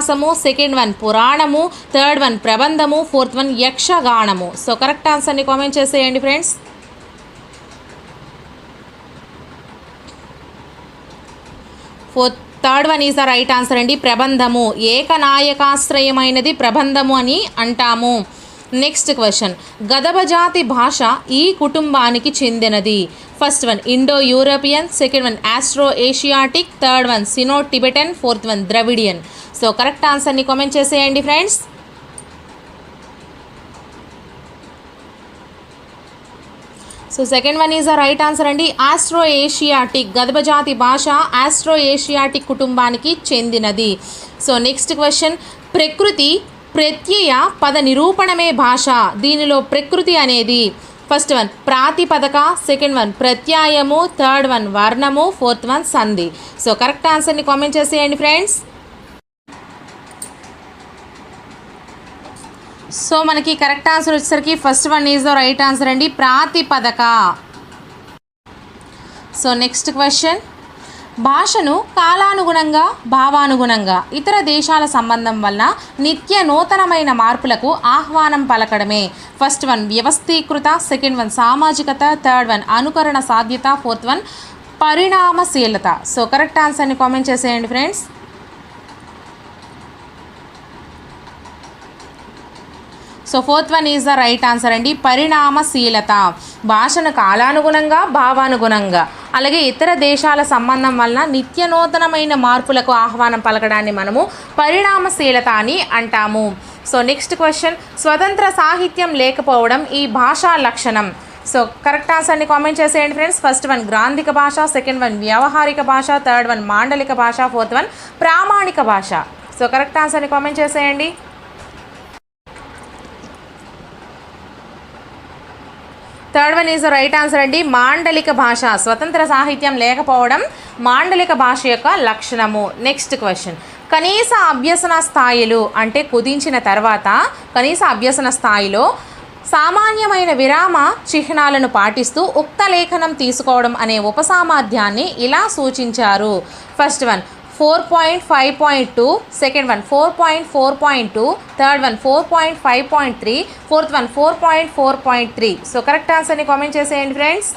ఇతిహాసము second one పురాణము third one ప్రబంధము fourth one యక్షగానము. సో కరెక్ట్ ఆన్సర్ని కామెంట్ చేసేయండి friends fourth third one is the right answer అండి. ప్రబంధము. ఏకనాయకాశ్రయమైనది ప్రబంధము అని అంటాము. నెక్స్ట్ క్వశ్చన్ గదబజాతి భాష ఈ కుటుంబానికి చెందినది. First one Indo European second one Austro Asiatic third one Sino Tibetan fourth one Dravidian so correct ఆన్సర్ని కామెంట్ చేసేయండి friends. So second one is the right answer అండి. ఆస్ట్రో ఏషియాటిక్ గదబజాతి భాష ఆస్ట్రో ఏషియాటిక్ కుటుంబానికి చెందినది. సో నెక్స్ట్ క్వశ్చన్ ప్రకృతి ప్రత్యయ పద నిరూపణమే భాష. దీనిలో ప్రకృతి అనేది ఫస్ట్ వన్ ప్రాతిపదక. సెకండ్ వన్ ప్రత్యాయము. థర్డ్ వన్ వర్ణము. ఫోర్త్ వన్ సంధి. సో కరెక్ట్ ఆన్సర్ని కామెంట్ చేసేయండి ఫ్రెండ్స్. సో మనకి కరెక్ట్ ఆన్సర్ వచ్చేసరికి first one is the right answer అండి ప్రాతిపదక సో నెక్స్ట్ క్వశ్చన్. భాషను కాలానుగుణంగా భావానుగుణంగా ఇతర దేశాల సంబంధం వలన నిత్య నూతనమైన మార్పులకు ఆహ్వానం పలకడమే. ఫస్ట్ వన్ వ్యవస్థీకృత సెకండ్ వన్ సామాజికత థర్డ్ వన్ అనుకరణ సాధ్యత ఫోర్త్ వన్ పరిణామశీలత. సో కరెక్ట్ ఆన్సర్ని కామెంట్ చేసేయండి friends. So fourth one is the right answer అండి. పరిణామశీలత. భాషను కాలానుగుణంగా భావానుగుణంగా అలాగే ఇతర దేశాల సంబంధం వలన నిత్య నూతనమైన మార్పులకు ఆహ్వానం పలకడాన్ని మనము పరిణామశీలత అని అంటాము. సో నెక్స్ట్ క్వశ్చన్ స్వతంత్ర సాహిత్యం లేకపోవడం ఈ భాషా లక్షణం. సో కరెక్ట్ ఆన్సర్ని కామెంట్ చేసేయండి ఫ్రెండ్స్ ఫస్ట్ వన్ గ్రాంధిక భాష. సెకండ్ వన్ వ్యావహారిక భాష. థర్డ్ వన్ మాండలిక భాష. ఫోర్త్ వన్ ప్రామాణిక భాష. సో కరెక్ట్ ఆన్సర్ని కామెంట్ చేసేయండి. Third one is the right answer అండి. మాండలిక భాష స్వతంత్ర సాహిత్యం లేకపోవడం మాండలిక భాష యొక్క లక్షణము. నెక్స్ట్ క్వశ్చన్ కనీస అభ్యసన స్థాయిలు అంటే కుదించిన తర్వాత కనీస అభ్యసన స్థాయిలో సామాన్యమైన విరామ చిహ్నాలను పాటిస్తూ ఉక్త లేఖనం తీసుకోవడం అనే ఉపసామర్థ్యాన్ని ఇలా సూచించారు. First one four point five point two second one four point four point two third one four point five point three fourth one four point four point three so correct ఆన్సర్ని కామెంట్ చేసేయండి friends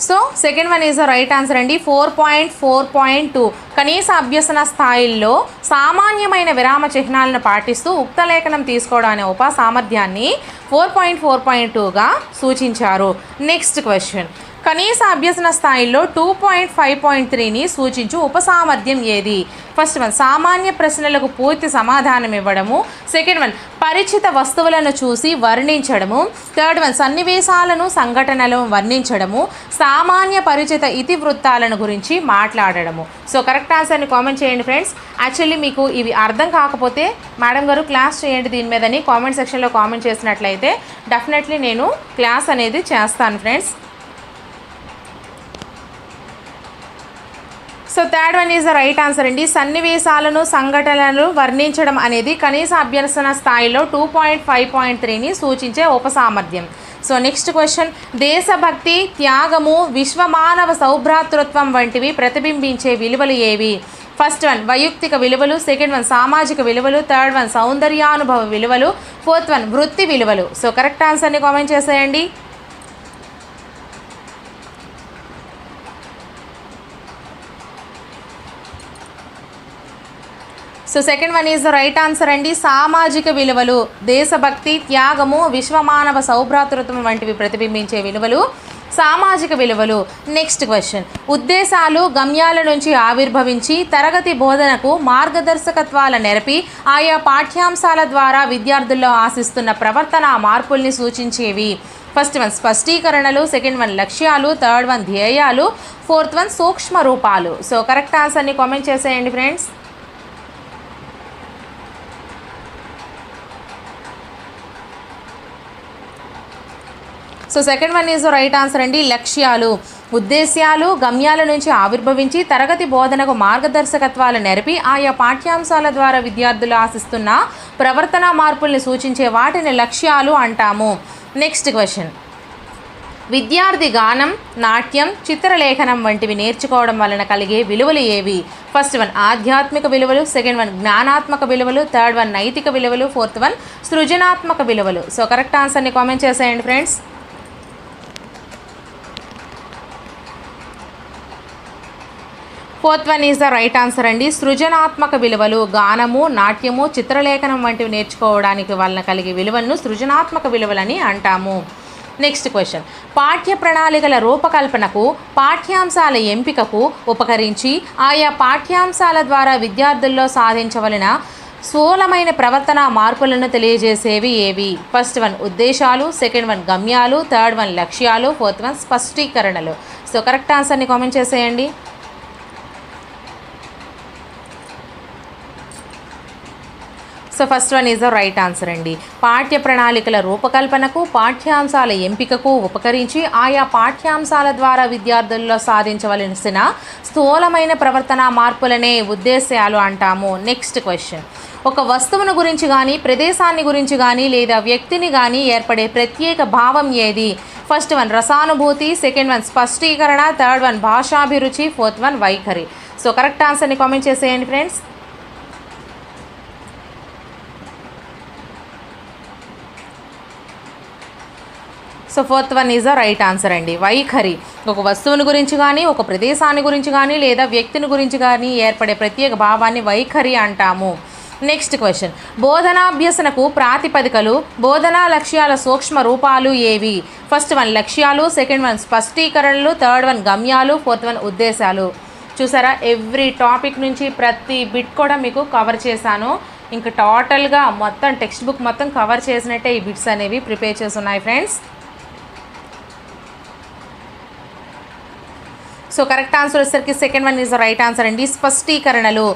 so second one is the right answer అండి four point four point two కనీస అభ్యసన స్థాయిల్లో సామాన్యమైన విరామ చిహ్నాలను పాటిస్తూ ఉక్త లేఖనం తీసుకోవడం అనే ఉప సామర్థ్యాన్ని ఫోర్ పాయింట్ ఫోర్ పాయింట్ టూగా సూచించారు నెక్స్ట్ క్వశ్చన్ కనీస అభ్యసన స్థాయిలో టూ పాయింట్ ఫైవ్ పాయింట్ త్రీని సూచించు ఉపసామర్థ్యం ఏది? ఫస్ట్ వన్ సామాన్య ప్రశ్నలకు పూర్తి సమాధానం ఇవ్వడము. సెకండ్ వన్ పరిచిత వస్తువులను చూసి వర్ణించడము. థర్డ్ వన్ సన్నివేశాలను సంఘటనలను వర్ణించడము. సామాన్య పరిచిత ఇతివృత్తాలను గురించి మాట్లాడడము. సో కరెక్ట్ ఆన్సర్ని కామెంట్ చేయండి ఫ్రెండ్స్ యాక్చువల్లీ మీకు ఇవి అర్థం కాకపోతే మేడం గారు క్లాస్ చేయండి దీని మీదని కామెంట్ సెక్షన్లో కామెంట్ చేసినట్లయితే డెఫినెట్లీ నేను క్లాస్ అనేది చేస్తాను friends so third one is the right answer అండి. సన్నివేశాలను సంఘటనలను వర్ణించడం అనేది కనీస అభ్యసన స్థాయిలో టూ పాయింట్ ఫైవ్ పాయింట్ త్రీని సూచించే ఉపసామర్థ్యం. సో నెక్స్ట్ క్వశ్చన్ దేశభక్తి త్యాగము విశ్వమానవ సౌభ్రాతృత్వం వంటివి ప్రతిబింబించే విలువలు ఏవి? ఫస్ట్ వన్ వైయక్తిక విలువలు. సెకండ్ వన్ సామాజిక విలువలు. థర్డ్ వన్ సౌందర్యానుభవ విలువలు. ఫోర్త్ వన్ వృత్తి విలువలు. సో కరెక్ట్ ఆన్సర్ని కామెంట్ చేసేయండి. So second one is the right answer అండి. సామాజిక విలువలు దేశభక్తి త్యాగము విశ్వమానవ సౌభ్రాతృత్వం వంటివి ప్రతిబింబించే విలువలు సామాజిక విలువలు. నెక్స్ట్ క్వశ్చన్ ఉద్దేశాలు గమ్యాల నుంచి ఆవిర్భవించి తరగతి బోధనకు మార్గదర్శకత్వాల నెరపి ఆయా పాఠ్యాంశాల ద్వారా విద్యార్థుల్లో ఆశిస్తున్న ప్రవర్తన మార్పుల్ని సూచించేవి. ఫస్ట్ వన్ స్పష్టీకరణలు. సెకండ్ వన్ లక్ష్యాలు. థర్డ్ వన్ ధ్యేయాలు. ఫోర్త్ వన్ సూక్ష్మ రూపాలు సో కరెక్ట్ ఆన్సర్ని కామెంట్ చేసేయండి friends so second one is right answer అండి లక్ష్యాలు. ఉద్దేశ్యాలు గమ్యాల నుంచి ఆవిర్భవించి తరగతి బోధనకు మార్గదర్శకత్వాలు నెరపి ఆయా పాఠ్యాంశాల ద్వారా విద్యార్థులు ఆశిస్తున్న ప్రవర్తన మార్పుల్ని సూచించే వాటిని లక్ష్యాలు అంటాము. నెక్స్ట్ క్వశ్చన్ విద్యార్థి గానం నాట్యం చిత్రలేఖనం వంటివి నేర్చుకోవడం వలన కలిగే విలువలు ఏవి? ఫస్ట్ వన్ ఆధ్యాత్మిక విలువలు సెకండ్ వన్ జ్ఞానాత్మక విలువలు థర్డ్ వన్ నైతిక విలువలు ఫోర్త్ వన్ సృజనాత్మక విలువలు. సో కరెక్ట్ ఆన్సర్ని కామెంట్ చేసేయండి friends fourth one is the right answer అండి. సృజనాత్మక విలువలు గానము నాట్యము చిత్రలేఖనం వంటివి నేర్చుకోవడానికి వలన కలిగే విలువలను సృజనాత్మక విలువలని అంటాము. నెక్స్ట్ క్వశ్చన్ పాఠ్య ప్రణాళికల రూపకల్పనకు పాఠ్యాంశాల ఎంపికకు ఉపకరించి ఆయా పాఠ్యాంశాల ద్వారా విద్యార్థుల్లో సాధించవలన స్థూలమైన ప్రవర్తన మార్పులను తెలియజేసేవి ఏవి? ఫస్ట్ వన్ ఉద్దేశాలు. సెకండ్ వన్ గమ్యాలు. థర్డ్ వన్ లక్ష్యాలు. ఫోర్త్ వన్ స్పష్టీకరణలు. సో కరెక్ట్ ఆన్సర్ని కామెంట్ చేసేయండి. So first one is the right answer అండి. పాఠ్య ప్రణాళికల రూపకల్పనకు పాఠ్యాంశాల ఎంపికకు ఉపకరించి ఆయా పాఠ్యాంశాల ద్వారా విద్యార్థుల్లో సాధించవలసిన స్థూలమైన ప్రవర్తన మార్పులనే ఉద్దేశాలు అంటాము. నెక్స్ట్ క్వశ్చన్ ఒక వస్తువును గురించి కానీ ప్రదేశాన్ని గురించి కానీ లేదా వ్యక్తిని కానీ ఏర్పడే ప్రత్యేక భావం ఏది? ఫస్ట్ వన్ రసానుభూతి. సెకండ్ వన్ స్పష్టీకరణ. థర్డ్ వన్ భాషాభిరుచి. ఫోర్త్ వన్ వైఖరి. సో కరెక్ట్ ఆన్సర్ని కామెంట్ చేసేయండి friends so fourth one is the right answer అండి. వైఖరి. ఒక వస్తువుని గురించి కానీ ఒక ప్రదేశాన్ని గురించి కానీ లేదా వ్యక్తిని గురించి కానీ ఏర్పడే ప్రత్యేక భావాన్ని వైఖరి అంటాము. నెక్స్ట్ క్వశ్చన్ బోధనాభ్యసనకు ప్రాతిపదికలు బోధనా లక్ష్యాల సూక్ష్మ రూపాలు ఏవి? ఫస్ట్ వన్ లక్ష్యాలు. సెకండ్ వన్ స్పష్టీకరణలు. థర్డ్ వన్ గమ్యాలు. ఫోర్త్ వన్ ఉద్దేశాలు. చూసారా? ఎవ్రీ టాపిక్ నుంచి ప్రతి బిట్ కూడా మీకు కవర్ చేశాను. ఇంకా టోటల్గా మొత్తం టెక్స్ట్ బుక్ మొత్తం కవర్ చేసినట్టే ఈ బిట్స్ అనేవి ప్రిపేర్ చేస్తున్నాయి ఫ్రెండ్స్ సో కరెక్ట్ ఆన్సర్ వచ్చేసరికి second one is right answer అండి. స్పష్టీకరణలు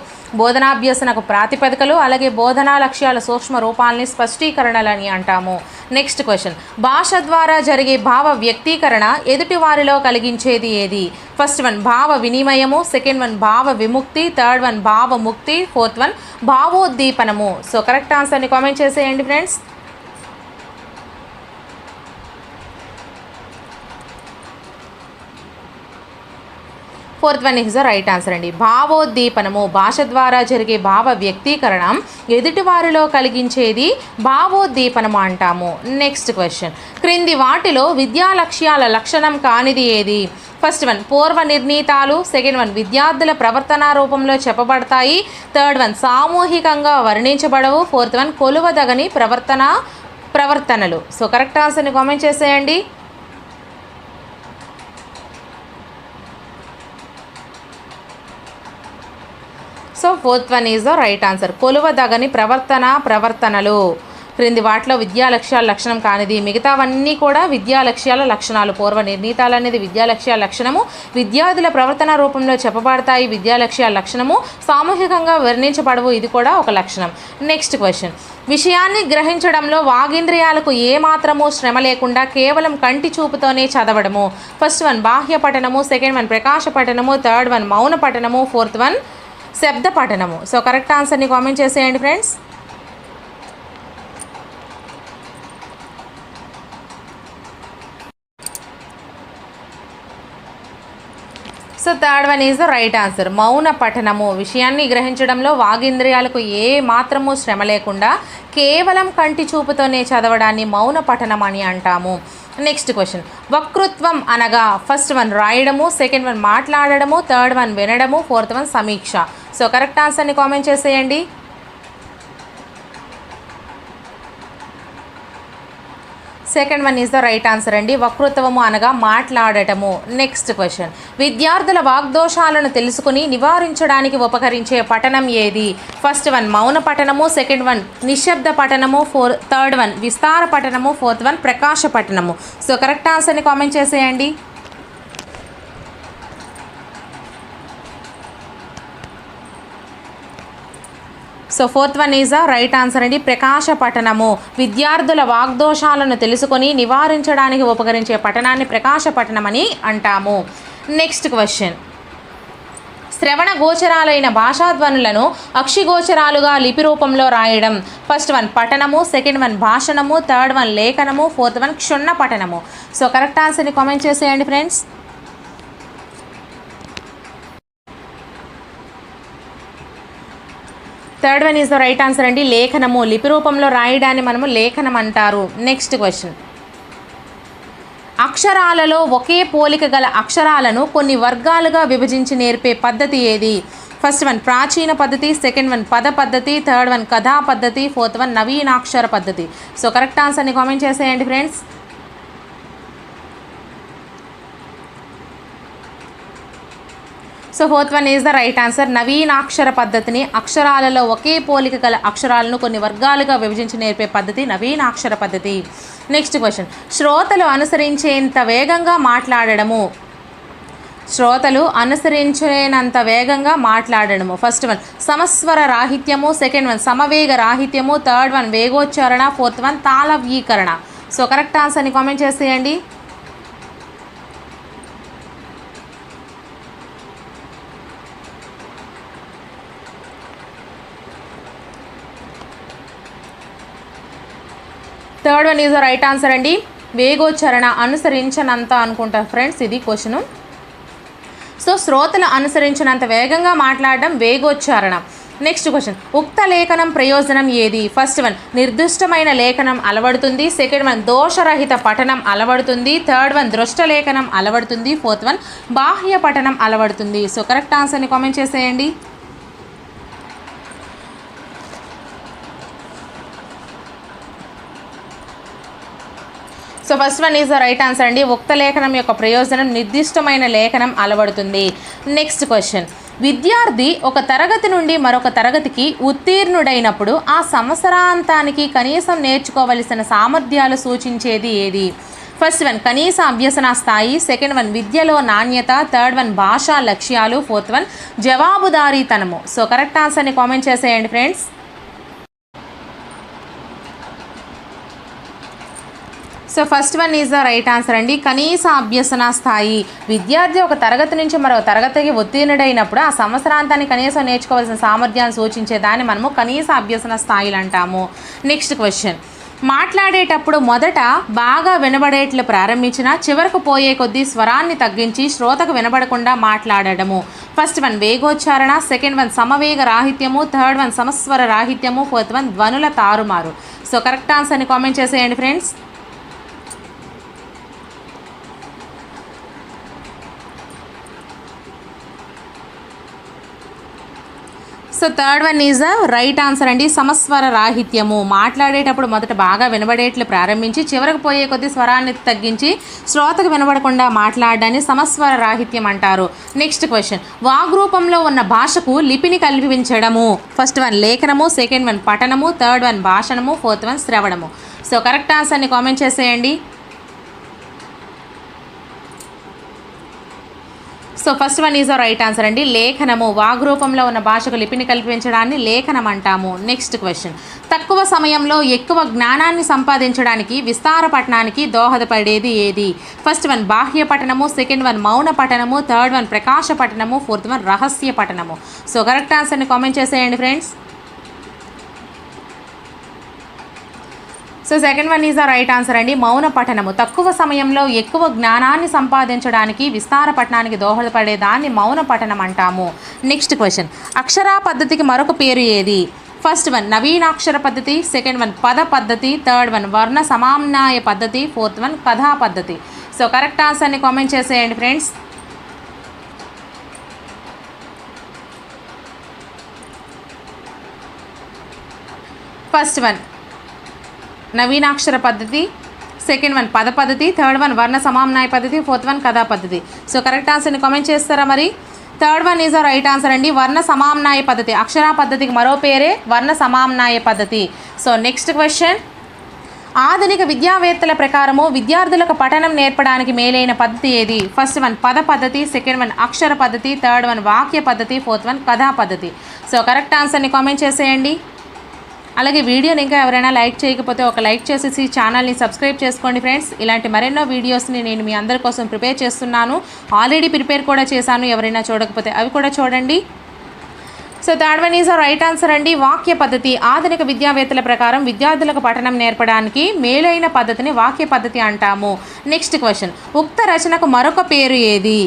బోధనాభ్యసనకు ప్రాతిపదికలు అలాగే బోధనా లక్ష్యాల సూక్ష్మ రూపాలని స్పష్టీకరణలని అంటాము. నెక్స్ట్ క్వశ్చన్ భాష ద్వారా జరిగే భావ వ్యక్తీకరణ ఎదుటి వారిలో కలిగించేది ఏది? ఫస్ట్ వన్ భావ వినిమయము. సెకండ్ వన్ భావ విముక్తి. థర్డ్ వన్ భావ ముక్తి. ఫోర్త్ వన్ భావోద్దీపనము. సో కరెక్ట్ ఆన్సర్ని కామెంట్ చేసేయండి friends fourth one is the right answer అండి. భావోద్దీపనము భాష ద్వారా జరిగే భావ వ్యక్తీకరణ ఎదుటివారిలో కలిగించేది భావోద్దీపనము అంటాము. నెక్స్ట్ క్వశ్చన్ క్రింది వాటిలో విద్యా లక్ష్యాల లక్షణం కానిది ఏది? ఫస్ట్ వన్ పూర్వ నిర్ణీతాలు సెకండ్ వన్ విద్యార్థుల ప్రవర్తన రూపంలో చెప్పబడతాయి థర్డ్ వన్ సామూహికంగా వర్ణించబడవు ఫోర్త్ వన్ కొలువదగని ప్రవర్తన ప్రవర్తనలు. సో కరెక్ట్ ఆన్సర్ని కామెంట్ చేసేయండి. So fourth one is the right answer. కొలువదగని ప్రవర్తన ప్రవర్తనలు. క్రింది వాటిలో విద్యా లక్ష్యాల లక్షణం కానిది. మిగతావన్నీ కూడా విద్యా లక్ష్యాల లక్షణాలు. పూర్వ నిర్ణీతాలు అనేది విద్యా లక్ష్యాల లక్షణము. విద్యార్థుల ప్రవర్తన రూపంలో చెప్పబడతాయి విద్యా లక్ష్యాల లక్షణము. సామూహికంగా వర్ణించబడవు. ఇది కూడా ఒక లక్షణం. Next question. విషయాన్ని గ్రహించడంలో వాగింద్రియాలకు ఏమాత్రమూ శ్రమ లేకుండా కేవలం కంటి చూపుతోనే చదవడము. ఫస్ట్ వన్ బాహ్య పఠనము సెకండ్ వన్ ప్రకాశ పఠనము థర్డ్ వన్ మౌన పఠనము ఫోర్త్ వన్ శబ్ద పఠనము. సో కరెక్ట్ ఆన్సర్ని కామెంట్ చేసేయండి friends so third one is the right answer మౌన పఠనము. విషయాన్ని గ్రహించడంలో వాగింద్రియాలకు ఏ మాత్రము శ్రమ లేకుండా కేవలం కంటి చూపుతోనే చదవడాన్ని మౌన పఠనం అని అంటాము. నెక్స్ట్ క్వశ్చన్ వక్తృత్వం అనగా ఫస్ట్ వన్ రాయడము సెకండ్ వన్ మాట్లాడడము థర్డ్ వన్ వినడము ఫోర్త్ వన్ సమీక్ష. సో కరెక్ట్ ఆన్సర్ని కామెంట్ చేసేయండి. Second one is the right answer అండి. వక్తృత్వము అనగా మాట్లాడటము. నెక్స్ట్ క్వశ్చన్ విద్యార్థుల వాగ్దోషాలను తెలుసుకుని నివారించడానికి ఉపకరించే పఠనం ఏది? ఫస్ట్ వన్ మౌన పఠనము. సెకండ్ వన్ నిశ్శబ్ద పఠనము. ఫోర్ థర్డ్ వన్ విస్తార పఠనము. ఫోర్త్ వన్ ప్రకాశ పఠనము. సో కరెక్ట్ ఆన్సర్ని కామెంట్ చేసేయండి. So fourth one is right answer అండి. ప్రకాశ పఠనము విద్యార్థుల వాగ్దోషాలను తెలుసుకొని నివారించడానికి ఉపకరించే పఠనాన్ని ప్రకాశ పఠనం అని అంటాము. నెక్స్ట్ క్వశ్చన్ శ్రవణ గోచరాలైన భాషాధ్వనులను అక్షిగోచరాలుగా లిపి రూపంలో రాయడం. ఫస్ట్ వన్ పఠనము. సెకండ్ వన్ భాషణము. థర్డ్ వన్ లేఖనము. ఫోర్త్ వన్ క్షుణ్ణ పఠనము. సో కరెక్ట్ ఆన్సర్ని కామెంట్ చేసేయండి friends third one is the right answer అండి. లేఖనము. లిపి రూపంలో రాయడాన్ని మనము లేఖనం అంటారు. నెక్స్ట్ క్వశ్చన్ అక్షరాలలో ఒకే పోలిక గల అక్షరాలను కొన్ని వర్గాలుగా విభజించి నేర్పే పద్ధతి ఏది? ఫస్ట్ వన్ ప్రాచీన పద్ధతి. సెకండ్ వన్ పద పద్ధతి. థర్డ్ వన్ కథా పద్ధతి. ఫోర్త్ వన్ నవీనాక్షర పద్ధతి. సో కరెక్ట్ ఆన్సర్ని కామెంట్ చేసేయండి friends so fourth one is the right answer నవీనాక్షర పద్ధతిని అక్షరాలలో ఒకే పోలిక గల అక్షరాలను కొన్ని వర్గాలుగా విభజించి నేర్పే పద్ధతి నవీనాక్షర పద్ధతి నెక్స్ట్ క్వశ్చన్ శ్రోతలు అనుసరించేంత వేగంగా మాట్లాడడము. శ్రోతలు అనుసరించేనంత వేగంగా మాట్లాడడము. ఫస్ట్ వన్ సమస్వర రాహిత్యము. సెకండ్ వన్ సమవేగ రాహిత్యము. థర్డ్ వన్ వేగోచ్చారణ. ఫోర్త్ వన్ తాళవ్యీకరణ. సో కరెక్ట్ ఆన్సర్ని కామెంట్ చేసేయండి. Third one is right answer అండి. వేగోచ్చరణ అనుసరించనంత అనుకుంటా ఫ్రెండ్స్ ఇది క్వశ్చను. సో శ్రోతలు అనుసరించినంత వేగంగా మాట్లాడడం వేగోచ్చారణ. Next question. ఉక్త లేఖనం ప్రయోజనం ఏది? ఫస్ట్ వన్ నిర్దిష్టమైన లేఖనం అలవడుతుంది. సెకండ్ వన్ దోషరహిత పఠనం అలవడుతుంది. థర్డ్ వన్ దృష్ట లేఖనం అలవడుతుంది. ఫోర్త్ వన్ బాహ్య పఠనం అలవడుతుంది. సో కరెక్ట్ ఆన్సర్ని కామెంట్ చేసేయండి. So first one is the right answer అండి. ఉక్త లేఖనం యొక్క ప్రయోజనం నిర్దిష్టమైన లేఖనం అలవడుతుంది. నెక్స్ట్ క్వశ్చన్ విద్యార్థి ఒక తరగతి నుండి మరొక తరగతికి ఉత్తీర్ణుడైనప్పుడు ఆ సంవత్సరాంతానికి కనీసం నేర్చుకోవలసిన సామర్థ్యాలు సూచించేది ఏది? ఫస్ట్ వన్ కనీస అభ్యసన స్థాయి. సెకండ్ వన్ విద్యలో నాణ్యత. థర్డ్ వన్ భాషా లక్ష్యాలు. ఫోర్త్ వన్ జవాబుదారీతనము. సో కరెక్ట్ ఆన్సర్ని కామెంట్ చేసేయండి friends so first one is the right answer అండి. కనీస అభ్యసన స్థాయి. విద్యార్థి ఒక తరగతి నుంచి మరో తరగతికి ఉత్తీర్ణుడైనప్పుడు ఆ సంవత్సరాంతాన్ని కనీసం నేర్చుకోవాల్సిన సామర్థ్యాన్ని సూచించే దాన్ని మనము కనీస అభ్యసన స్థాయిలు అంటాము. Next question. మాట్లాడేటప్పుడు మొదట బాగా వినబడేట్లు ప్రారంభించిన చివరకు పోయే కొద్దీ స్వరాన్ని తగ్గించి శ్రోతకు వినబడకుండా మాట్లాడడము. ఫస్ట్ వన్ వేగోచ్చారణ సెకండ్ వన్ సమవేగ రాహిత్యము థర్డ్ వన్ సమస్వర రాహిత్యము ఫోర్త్ వన్ ధ్వనుల తారుమారు. సో కరెక్ట్ ఆన్సర్ని కామెంట్ చేసేయండి friends. So third one is a right answer అండి. సమస్వర రాహిత్యము. మాట్లాడేటప్పుడు మొదట బాగా వినబడేట్లు ప్రారంభించి చివరకు పోయే కొద్ది స్వరాన్ని తగ్గించి శ్రోతకు వినబడకుండా మాట్లాడడాన్ని సమస్వర రాహిత్యం అంటారు. నెక్స్ట్ క్వశ్చన్ వాగ్రూపంలో ఉన్న భాషకు లిపిని కల్పించడము ఫస్ట్ వన్ లేఖనము. సెకండ్ వన్ పఠనము. థర్డ్ వన్ భాషణము. ఫోర్త్ వన్ శ్రవణము. సో కరెక్ట్ ఆన్సర్ని కామెంట్ చేసేయండి. So first one is right answer అండి. లేఖనము. వాగ్రూపంలో ఉన్న భాషకు లిపిని కల్పించడాన్ని లేఖనం అంటాము నెక్స్ట్ క్వశ్చన్. తక్కువ సమయంలో ఎక్కువ జ్ఞానాన్ని సంపాదించడానికి విస్తార పఠనానికి దోహదపడేది ఏది? ఫస్ట్ వన్ బాహ్య పఠనము సెకండ్ వన్ మౌన పఠనము థర్డ్ వన్ ప్రకాశ పఠనము ఫోర్త్ వన్ రహస్య పఠనము. సో కరెక్ట్ ఆన్సర్ని కామెంట్ చేసేయండి friends. So second one is the right answer అండి. మౌన పఠనము. తక్కువ సమయంలో ఎక్కువ జ్ఞానాన్ని సంపాదించడానికి విస్తార పఠనానికి దోహదపడే దాన్ని మౌన పఠనం అంటాము. నెక్స్ట్ క్వశ్చన్ అక్షరా పద్ధతికి మరొక పేరు ఏది? ఫస్ట్ వన్ నవీనాక్షర పద్ధతి. సెకండ్ వన్ పద పద్ధతి. థర్డ్ వన్ వర్ణ సమామ్నాయ పద్ధతి. ఫోర్త్ వన్ కథా పద్ధతి. సో కరెక్ట్ ఆన్సర్ని కామెంట్ చేసేయండి ఫ్రెండ్స్ ఫస్ట్ వన్ నవీనాక్షర పద్ధతి సెకండ్ వన్ పద పద్ధతి థర్డ్ వన్ వర్ణ సమామ్నాయ పద్ధతి ఫోర్త్ వన్ కథా పద్ధతి. సో కరెక్ట్ ఆన్సర్ని కామెంట్ చేస్తారా మరి? Third one is right answer అండి. వర్ణ సమామ్నాయ పద్ధతి. అక్షరా పద్ధతికి మరో పేరే వర్ణ సమామ్నాయ పద్ధతి. సో నెక్స్ట్ క్వశ్చన్ ఆధునిక విద్యావేత్తల ప్రకారము విద్యార్థులకు పఠనం నేర్పడానికి మేలైన పద్ధతి ఏది? ఫస్ట్ వన్ పద పద్ధతి సెకండ్ వన్ అక్షర పద్ధతి థర్డ్ వన్ వాక్య పద్ధతి ఫోర్త్ వన్ కథా పద్ధతి. సో కరెక్ట్ ఆన్సర్ని కామెంట్ చేసేయండి. అలాగే వీడియోని ఇంకా ఎవరైనా లైక్ చేయకపోతే ఒక లైక్ చేసేసి ఛానల్ని సబ్స్క్రైబ్ చేసుకోండి ఫ్రెండ్స్. ఇలాంటి మరెన్నో వీడియోస్ని నేను మీ అందరి కోసం ప్రిపేర్ చేస్తున్నాను. ఆల్రెడీ ప్రిపేర్ కూడా చేశాను ఎవరైనా చూడకపోతే అవి కూడా చూడండి. So third one is right answer అండి. వాక్య పద్ధతి. ఆధునిక విద్యావేత్తల ప్రకారం విద్యార్థులకు పఠనం నేర్పడానికి మేలైన పద్ధతిని వాక్య పద్ధతి అంటాము. Next question. ఉక్త రచనకు మరొక పేరు ఏది?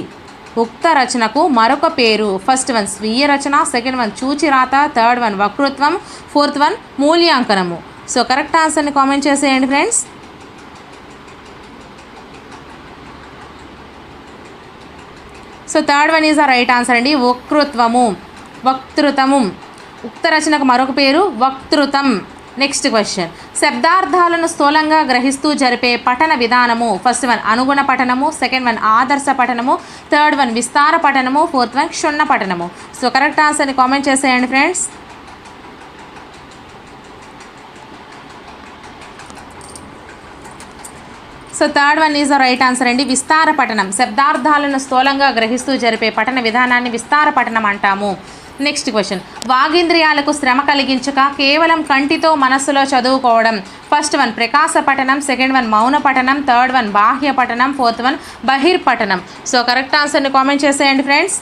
ఉక్త రచనకు మరొక పేరు. ఫస్ట్ వన్ స్వీయ రచన సెకండ్ వన్ చూచిరాత థర్డ్ వన్ వక్తృత్వం ఫోర్త్ వన్ మూల్యాంకనము. సో కరెక్ట్ ఆన్సర్ని కామెంట్ చేసేయండి friends. So third one is a right answer అండి. వక్తృత్వము. వక్తృతము. ఉక్త రచనకు మరొక పేరు వక్తృతం. నెక్స్ట్ క్వశ్చన్ శబ్దార్థాలను స్థూలంగా గ్రహిస్తూ జరిపే పఠన విధానము. ఫస్ట్ వన్ అనుగుణ పఠనము. సెకండ్ వన్ ఆదర్శ పఠనము. థర్డ్ వన్ విస్తార పఠనము. ఫోర్త్ వన్ క్షుణ్ణ పఠనము. సో కరెక్ట్ ఆన్సర్ని కామెంట్ చేసేయండి friends so third one is the right answer అండి. విస్తార పఠనం. శబ్దార్థాలను స్థూలంగా గ్రహిస్తూ జరిపే పఠన విధానాన్ని విస్తార పఠనం అంటాము. నెక్స్ట్ క్వశ్చన్ వాగేంద్రియాలకు శ్రమ కలిగించక కేవలం కంటితో మనస్సులో చదువుకోవడం. ఫస్ట్ వన్ ప్రకాశ పఠనం. సెకండ్ వన్ మౌన పఠనం. థర్డ్ వన్ బాహ్య పఠనం. ఫోర్త్ వన్ బహిర్ పఠనం. సో కరెక్ట్ ఆన్సర్ని కామెంట్ చేసేయండి friends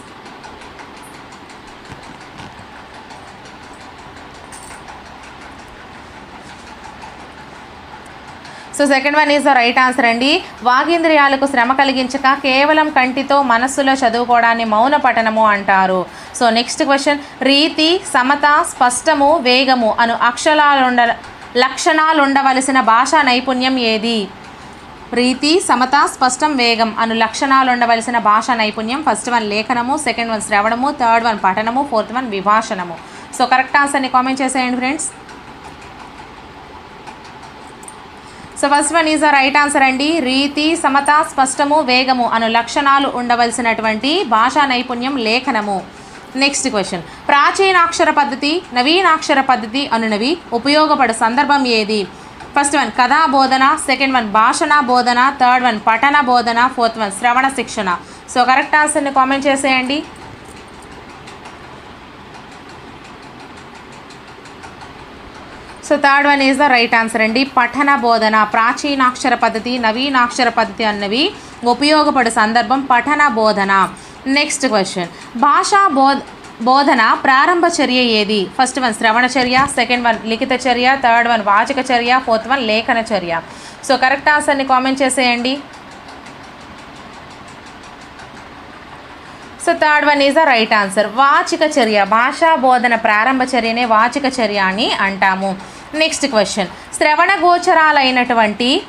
so second one is the right answer అండి. వాగేంద్రియాలకు శ్రమ కలిగించక కేవలం కంటితో మనస్సులో చదువుకోవడాన్ని మౌన పఠనము అంటారు. సో నెక్స్ట్ క్వశ్చన్ రీతి సమత స్పష్టము వేగము అను అక్షరాలుండ లక్షణాలు ఉండవలసిన భాషా నైపుణ్యం ఏది? రీతి సమత స్పష్టం వేగం అను లక్షణాలు ఉండవలసిన భాషా నైపుణ్యం ఫస్ట్ వన్ లేఖనము సెకండ్ వన్ శ్రవణము థర్డ్ వన్ పఠనము ఫోర్త్ వన్ విభాషణము. సో కరెక్ట్ ఆన్సర్ని కామెంట్ చేసేయండి friends. So first one is the right answer అండి. రీతి సమత స్పష్టము వేగము అను లక్షణాలు ఉండవలసినటువంటి భాషా నైపుణ్యం లేఖనము. నెక్స్ట్ క్వశ్చన్ ప్రాచీనాక్షర పద్ధతి నవీనాక్షర పద్ధతి అనునవి ఉపయోగపడే సందర్భం ఏది? ఫస్ట్ వన్ కథా బోధన సెకండ్ వన్ భాషణ బోధన థర్డ్ వన్ పఠన బోధన ఫోర్త్ వన్ శ్రవణ శిక్షణ. సో కరెక్ట్ ఆన్సర్ని కామెంట్ చేసేయండి. So third one is the right answer అండి. పఠన బోధన ప్రాచీనాక్షర పద్ధతి నవీనాక్షర పద్ధతి అన్నవి ఉపయోగపడే సందర్భం పఠన బోధన. నెక్స్ట్ క్వశ్చన్ భాషా బోధ బోధన ప్రారంభ చర్య ఏది? ఫస్ట్ వన్ శ్రవణ చర్య సెకండ్ వన్ లిఖిత చర్య థర్డ్ వన్ వాచక చర్య ఫోర్త్ వన్ లేఖన చర్య. సో కరెక్ట్ ఆన్సర్ని కామెంట్ చేసేయండి. So third one is the right answer వాచిక చర్య భాషా బోధన ప్రారంభ చర్యనే వాచిక చర్య అని అంటాము. నెక్స్ట్ క్వశ్చన్ శ్రవణ గోచరాలైనటువంటి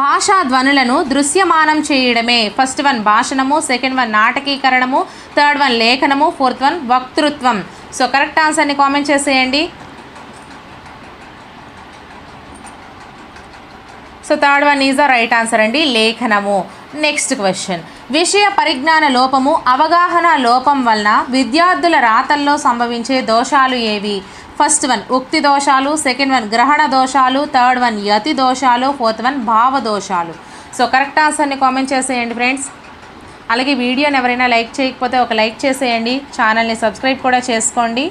భాషా ధ్వనులను దృశ్యమానం చేయడమే. ఫస్ట్ వన్ భాషణము సెకండ్ వన్ నాటకీకరణము థర్డ్ వన్ లేఖనము ఫోర్త్ వన్ వక్తృత్వం. సో కరెక్ట్ ఆన్సర్ని కామెంట్ చేసేయండి. So third one is the right answer అండి లేఖనము. నెక్స్ట్ క్వశ్చన్ విషయ పరిజ్ఞాన లోపము అవగాహన లోపం వలన విద్యార్థుల రాతల్లో సంభవించే దోషాలు ఏవి? ఫస్ట్ వన్ ఉక్తి దోషాలు. సెకండ్ వన్ గ్రహణ దోషాలు. థర్డ్ వన్ యతి దోషాలు. ఫోర్త్ వన్ భావ దోషాలు. సో కరెక్ట్ ఆన్సర్ని కామెంట్ చేసేయండి ఫ్రెండ్స్ అలాగే వీడియోని ఎవరైనా లైక్ చేయకపోతే ఒక లైక్ చేసేయండి. ఛానల్ని సబ్స్క్రైబ్ కూడా చేసుకోండి.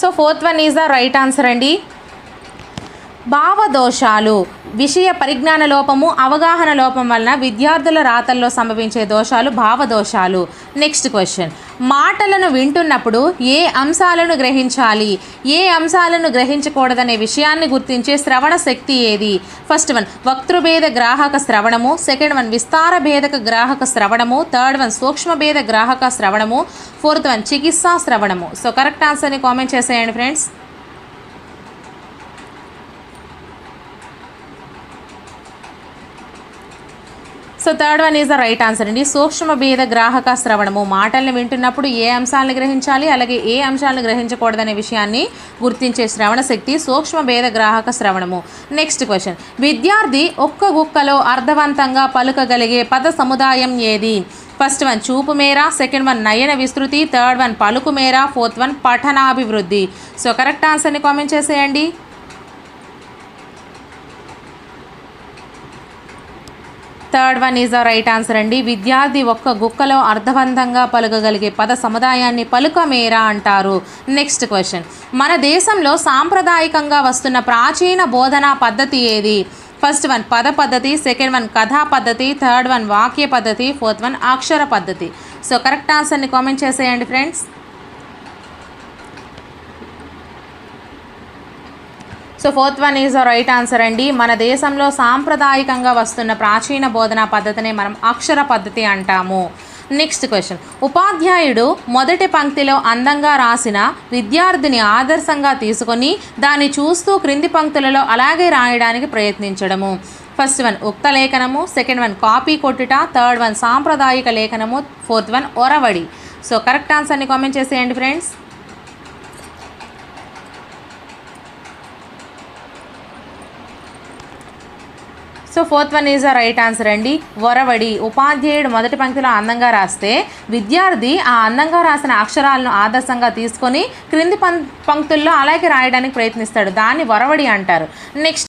So fourth one is the right answer అండి. భావదోషాలు. విషయ పరిజ్ఞాన లోపము అవగాహన లోపం వలన విద్యార్థుల రాతల్లో సంభవించే దోషాలు భావదోషాలు. నెక్స్ట్ క్వశ్చన్ మాటలను వింటున్నప్పుడు ఏ అంశాలను గ్రహించాలి? ఏ అంశాలను గ్రహించకూడదనే విషయాన్ని గుర్తించే శ్రవణ శక్తి ఏది? ఫస్ట్ వన్ వక్తృభేద గ్రాహక శ్రవణము. సెకండ్ వన్ విస్తార భేదక గ్రాహక శ్రవణము. థర్డ్ వన్ సూక్ష్మ భేద గ్రాహక శ్రవణము. ఫోర్త్ వన్ చికిత్సా శ్రవణము. సో కరెక్ట్ ఆన్సర్ని కామెంట్ చేసేయండి friends so third one is the right answer అండి సూక్ష్మ భేద గ్రాహక శ్రవణము. మాటల్ని వింటున్నప్పుడు ఏ అంశాలను గ్రహించాలి? అలాగే ఏ అంశాలను గ్రహించకూడదనే విషయాన్ని గుర్తించే శ్రవణ శక్తి సూక్ష్మ భేద గ్రాహక శ్రవణము. నెక్స్ట్ క్వశ్చన్ విద్యార్థి ఒక్క గుక్కలో అర్థవంతంగా పలుకగలిగే పద సముదాయం ఏది? ఫస్ట్ వన్ చూపు మేర. సెకండ్ వన్ నయన విస్తృతి. థర్డ్ వన్ పలుకు మేర. ఫోర్త్ వన్ పఠనాభివృద్ధి. సో కరెక్ట్ ఆన్సర్ని కామెంట్ చేసేయండి. Third one is the right answer అండి. విద్యార్థి ఒక్క గుక్కలో అర్థవంతంగా పలుకగలిగే పద సముదాయాన్ని పలుకమేరా అంటారు. Next question. మన దేశంలో సాంప్రదాయకంగా వస్తున్న ప్రాచీన బోధనా పద్ధతి ఏది? ఫస్ట్ వన్ పద పద్ధతి సెకండ్ వన్ కథా పద్ధతి థర్డ్ వన్ వాక్య పద్ధతి ఫోర్త్ వన్ అక్షర పద్ధతి. సో కరెక్ట్ ఆన్సర్ని కామెంట్ చేసేయండి friends. So fourth one is right answer అండి. మన దేశంలో సాంప్రదాయకంగా వస్తున్న ప్రాచీన బోధనా పద్ధతిని మనం అక్షర పద్ధతి అంటాము. నెక్స్ట్ క్వశ్చన్ ఉపాధ్యాయుడు మొదటి పంక్తిలో అందంగా రాసిన విద్యార్థిని ఆదర్శంగా తీసుకొని దాన్ని చూస్తూ క్రింది పంక్తులలో అలాగే రాయడానికి ప్రయత్నించడము. ఫస్ట్ వన్ ఉక్త లేఖనము. సెకండ్ వన్ కాపీ కొట్టుట. థర్డ్ వన్ సాంప్రదాయిక లేఖనము. ఫోర్త్ వన్ ఒరవడి. సో కరెక్ట్ ఆన్సర్ని కామెంట్ చేసేయండి friends so fourth one is the right answer అండి. వరవడి. ఉపాధ్యాయుడు మొదటి పంక్తిలో అందంగా రాస్తే విద్యార్థి ఆ అందంగా రాసిన అక్షరాలను ఆదర్శంగా తీసుకొని క్రింది పం పంక్తుల్లో అలాగే రాయడానికి ప్రయత్నిస్తాడు. దాన్ని వరవడి అంటారు. నెక్స్ట్